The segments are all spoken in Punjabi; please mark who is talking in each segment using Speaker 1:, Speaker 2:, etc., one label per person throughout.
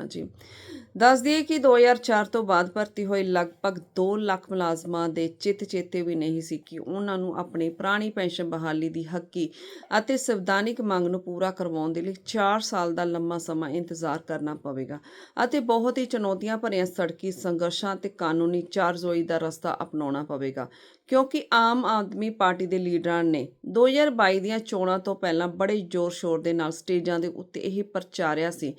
Speaker 1: ਨਾ ਜੀ। ਦੱਸ ਦਈਏ ਕਿ 2004 ਤੋਂ ਬਾਅਦ ਭਰਤੀ ਹੋਏ ਲਗਭਗ 2 ਲੱਖ ਮੁਲਾਜ਼ਮਾਂ ਦੇ ਚਿੱਤ ਚੇਤੇ ਵੀ ਨਹੀਂ ਸੀ ਕਿ ਉਹਨਾਂ ਨੂੰ ਆਪਣੀ ਪੁਰਾਣੀ ਪੈਨਸ਼ਨ ਬਹਾਲੀ ਦੀ ਹੱਕੀ ਅਤੇ ਸੰਵਿਧਾਨਿਕ ਮੰਗ ਨੂੰ ਪੂਰਾ ਕਰਵਾਉਣ ਦੇ ਲਈ 4 ਸਾਲ ਦਾ ਲੰਮਾ ਸਮਾਂ ਇੰਤਜ਼ਾਰ ਕਰਨਾ ਪਵੇਗਾ ਅਤੇ ਬਹੁਤ ਹੀ ਚੁਣੌਤੀਆਂ ਭਰਿਆ ਸੜਕੀ ਸੰਘਰਸ਼ਾਂ ਤੇ ਕਾਨੂੰਨੀ ਚਾਰਜ਼ੋਈ ਦਾ ਰਸਤਾ ਅਪਣਾਉਣਾ ਪਵੇਗਾ ਕਿਉਂਕਿ ਆਮ ਆਦਮੀ ਪਾਰਟੀ ਦੇ ਲੀਡਰਾਂ ਨੇ 2022 ਦੀਆਂ ਚੋਣਾਂ ਤੋਂ ਪਹਿਲਾਂ ਬੜੇ ਜ਼ੋਰ-ਸ਼ੋਰ ਦੇ ਨਾਲ ਸਟੇਜਾਂ ਦੇ ਉੱਤੇ ਇਹ ਪ੍ਰਚਾਰਿਆ ਸੀ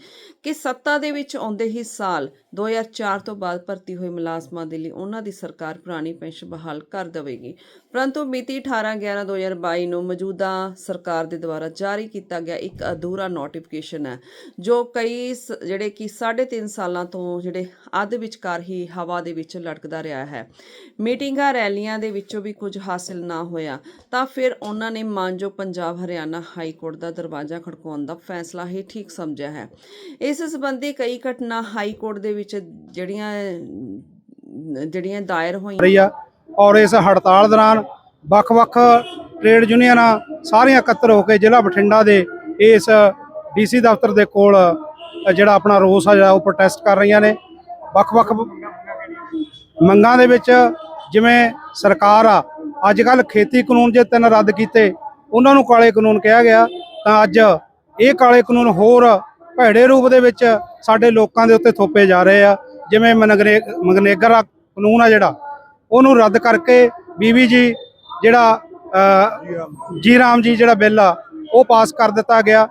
Speaker 1: ਕਿ ਸੱਤਾ ਦੇ ਵਿੱਚ ਆਉਂਦੇ ਹੀ ਸਾਲ 2004 ਤੋਂ ਬਾਅਦ ਭਰਤੀ ਹੋਏ ਮੁਲਾਜ਼ਮਾਂ ਦੇ ਲਈ ਉਹਨਾਂ ਦੀ ਸਰਕਾਰ ਪੁਰਾਣੀ ਪੈਨਸ਼ਨ ਬਹਾਲ ਕਰ ਦੇਵੇਗੀ। ਪਰੰਤੂ ਮਿਤੀ 18/11/2022 ਨੂੰ ਮੌਜੂਦਾ ਸਰਕਾਰ ਦੇ ਦੁਆਰਾ ਜਾਰੀ ਕੀਤਾ ਗਿਆ ਇੱਕ ਅਧੂਰਾ ਨੋਟੀਫਿਕੇਸ਼ਨ ਹੈ, ਜੋ ਕਈ ਸ- ਜਿਹੜੇ ਕਿ 3.5 ਸਾਲਾਂ ਤੋਂ ਜਿਹੜੇ ਅੱਧ ਵਿਚਕਾਰ ਹੀ ਹਵਾ ਦੇ ਵਿੱਚ ਲਟਕਦਾ ਰਿਹਾ ਹੈ। ਮੀਟਿੰਗਾਂ, ਰੈਲੀਆਂ ਦੇ ਵਿੱਚੋਂ ਵੀ ਕੁਝ ਹਾਸਿਲ ਨਾ ਹੋਇਆ, ਤਾਂ ਫਿਰ ਉਹਨਾਂ ਨੇ ਮਾਨਜੋ ਪੰਜਾਬ ਹਰਿਆਣਾ ਹਾਈ ਕੋਰਟ ਦਾ ਦਰਵਾਜ਼ਾ ਖੜਕਾਉਣ ਦਾ ਫੈਸਲਾ ਹੀ ਠੀਕ ਸਮਝਿਆ ਹੈ। ਇਸ ਸੰਬੰਧੀ ਕਈ ਘਟਨਾ ਹਾਈ ਕੋਰਟ ਦੇ ਵਿੱਚ ਜਿਹੜੀਆਂ ਜਿਹੜੀਆਂ ਦਾਇਰ ਹੋਈਆਂ।
Speaker 2: ਰਹੀ ਆ ਔਰ ਇਸ ਹੜਤਾਲ ਦੌਰਾਨ ਵੱਖ-ਵੱਖ ਟ੍ਰੇਡ ਯੂਨੀਅਨਾਂ ਸਾਰੀਆਂ ਇਕੱਤਰ ਹੋ ਕੇ ਜ਼ਿਲ੍ਹਾ ਬਠਿੰਡਾ ਦੇ ਇਸ ਡੀਸੀ ਦਫ਼ਤਰ ਦੇ ਕੋਲ, ਜਿਹੜਾ ਆਪਣਾ ਰੋਸ ਆ, ਜਿਹੜਾ ਉਹ ਪ੍ਰੋਟੈਸਟ ਕਰ ਰਹੀਆਂ ਨੇ। ਵੱਖ-ਵੱਖ ਮੰਗਾਂ ਦੇ ਵਿੱਚ ਜਿਵੇਂ ਸਰਕਾਰ ਆ ਅੱਜ ਕੱਲ ਖੇਤੀ ਕਾਨੂੰਨ ਜੇ ਤਿੰਨ ਰੱਦ ਕੀਤੇ, ਉਹਨਾਂ ਨੂੰ ਕਾਲੇ ਕਾਨੂੰਨ ਕਿਹਾ ਗਿਆ ਤਾਂ ਅੱਜ ਇਹ ਕਾਲੇ ਕਾਨੂੰਨ ਹੋਰ ਭੈੜੇ ਰੂਪ ਦੇ ਵਿੱਚ ਸਾਡੇ ਲੋਕਾਂ ਦੇ ਉੱਤੇ ਥੋਪੇ ਜਾ ਰਹੇ ਆ, ਜਿਵੇਂ ਮਨਗਰੇ ਮਗਨੇਗਰ ਕਾਨੂੰਨ ਆ ਜਿਹੜਾ, ਉਹਨੂੰ ਰੱਦ ਕਰਕੇ ਬੀਬੀ ਜੀ ਜਿਹੜਾ ਜੀ ਰਾਮ ਜੀ ਜਿਹੜਾ ਬਿੱਲ ਆ, ਉਹ ਪਾਸ ਕਰ ਦਿੱਤਾ ਗਿਆ।